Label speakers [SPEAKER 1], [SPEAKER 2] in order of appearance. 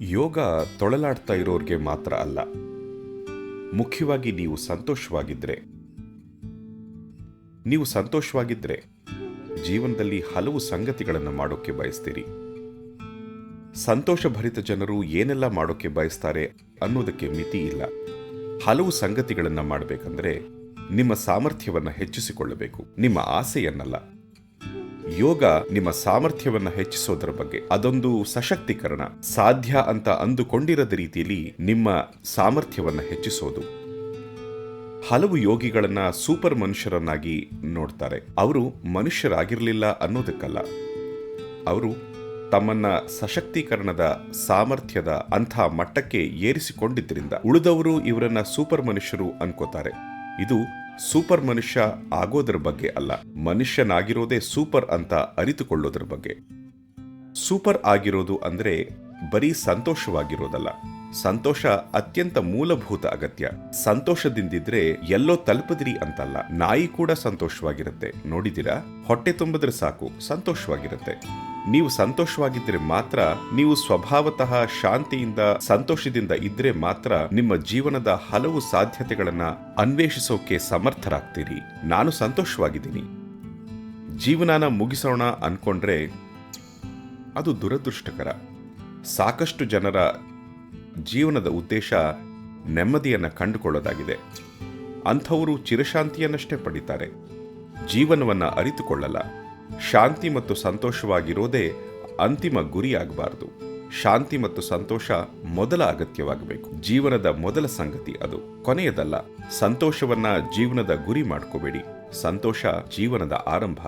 [SPEAKER 1] ಯೋಗ ತೊಳಲಾಡ್ತಾ ಇರೋರಿಗೆ ಮಾತ್ರ ಅಲ್ಲ. ಮುಖ್ಯವಾಗಿ ನೀವು ಸಂತೋಷವಾಗಿದ್ರೆ. ನೀವು ಸಂತೋಷವಾಗಿದ್ದರೆ ಜೀವನದಲ್ಲಿ ಹಲವು ಸಂಗತಿಗಳನ್ನು ಮಾಡೋಕ್ಕೆ ಬಯಸ್ತೀರಿ. ಸಂತೋಷಭರಿತ ಜನರು ಏನೆಲ್ಲ ಮಾಡೋಕ್ಕೆ ಬಯಸ್ತಾರೆ ಅನ್ನೋದಕ್ಕೆ ಮಿತಿ ಇಲ್ಲ. ಹಲವು ಸಂಗತಿಗಳನ್ನು ಮಾಡಬೇಕಂದ್ರೆ ನಿಮ್ಮ ಸಾಮರ್ಥ್ಯವನ್ನು ಹೆಚ್ಚಿಸಿಕೊಳ್ಳಬೇಕು. ನಿಮ್ಮ ಆಸೆಯನ್ನಲ್ಲ. ಯೋಗ ನಿಮ್ಮ ಸಾಮರ್ಥ್ಯವನ್ನ ಹೆಚ್ಚಿಸೋದ್ರ ಬಗ್ಗೆ. ಅದೊಂದು ಸಶಕ್ತೀಕರಣ. ಸಾಧ್ಯ ಅಂತ ಅಂದುಕೊಂಡಿರದ ರೀತಿಯಲ್ಲಿ ನಿಮ್ಮ ಸಾಮರ್ಥ್ಯವನ್ನ ಹೆಚ್ಚಿಸೋದು. ಹಲವು ಯೋಗಿಗಳನ್ನ ಸೂಪರ್ ಮನುಷ್ಯರನ್ನಾಗಿ ನೋಡ್ತಾರೆ. ಅವರು ಮನುಷ್ಯರಾಗಿರಲಿಲ್ಲ ಅನ್ನೋದಕ್ಕಲ್ಲ. ಅವರು ತಮ್ಮನ್ನ ಸಶಕ್ತೀಕರಣದ ಸಾಮರ್ಥ್ಯದ ಅಂಥ ಮಟ್ಟಕ್ಕೆ ಏರಿಸಿಕೊಂಡಿದ್ದರಿಂದ ಉಳಿದವರು ಇವರನ್ನ ಸೂಪರ್ ಮನುಷ್ಯರು ಅನ್ಕೋತಾರೆ. ಇದು ಸೂಪರ್ ಮನುಷ್ಯ ಆಗೋದರ ಬಗ್ಗೆ ಅಲ್ಲ. ಮನುಷ್ಯನಾಗಿರೋದೇ ಸೂಪರ್ ಅಂತ ಅರಿತುಕೊಳ್ಳೋದ್ರ ಬಗ್ಗೆ. ಸೂಪರ್ ಆಗಿರೋದು ಅಂದ್ರೆ ಬರೀ ಸಂತೋಷವಾಗಿರೋದಲ್ಲ. ಸಂತೋಷ ಅತ್ಯಂತ ಮೂಲಭೂತ ಅಗತ್ಯ. ಸಂತೋಷದಿಂದಿದ್ರೆ ಎಲ್ಲೋ ತಲುಪದಿರಿ ಅಂತಲ್ಲ. ನಾಯಿ ಕೂಡ ಸಂತೋಷವಾಗಿರುತ್ತೆ. ನೋಡಿದಿರಾ ಹೊಟ್ಟೆ ತುಂಬಿದ್ರೆ ಸಾಕು. ಸಂತೋಷವಾಗಿರುತ್ತೆ. ನೀವು ಸಂತೋಷವಾಗಿದ್ದರೆ ಮಾತ್ರ, ನೀವು ಸ್ವಭಾವತಃ ಶಾಂತಿಯಿಂದ, ಸಂತೋಷದಿಂದ ಇದ್ರೆ ಮಾತ್ರ ನಿಮ್ಮ ಜೀವನದ ಹಲವು ಸಾಧ್ಯತೆಗಳನ್ನು ಅನ್ವೇಷಿಸೋಕೆ ಸಮರ್ಥರಾಗ್ತೀರಿ. ನಾನು ಸಂತೋಷವಾಗಿದ್ದೀನಿ. ಜೀವನಾನ ಮುಗಿಸೋಣ ಅನ್ಕೊಂಡ್ರೆ ಅದು ದುರದೃಷ್ಟಕರ. ಸಾಕಷ್ಟು ಜನರ ಜೀವನದ ಉದ್ದೇಶ ನೆಮ್ಮದಿಯನ್ನು ಕಂಡುಕೊಳ್ಳೋದಾಗಿದೆ. ಅಂಥವರು ಚಿರಶಾಂತಿಯನ್ನಷ್ಟೇ ಪಡಿತಾರೆ. ಜೀವನವನ್ನು ಅರಿತುಕೊಳ್ಳಲ್ಲ. ಶಾಂತಿ ಮತ್ತು ಸಂತೋಷವಾಗಿರೋದೇ ಅಂತಿಮ ಗುರಿಯಾಗಬಾರದು. ಶಾಂತಿ ಮತ್ತು ಸಂತೋಷ ಮೊದಲ ಅಗತ್ಯವಾಗಬೇಕು. ಜೀವನದ ಮೊದಲ ಸಂಗತಿ ಅದು. ಕೊನೆಯದಲ್ಲ, ಸಂತೋಷವನ್ನ ಜೀವನದ ಗುರಿ ಮಾಡ್ಕೋಬೇಡಿ. ಸಂತೋಷ ಜೀವನದ ಆರಂಭ.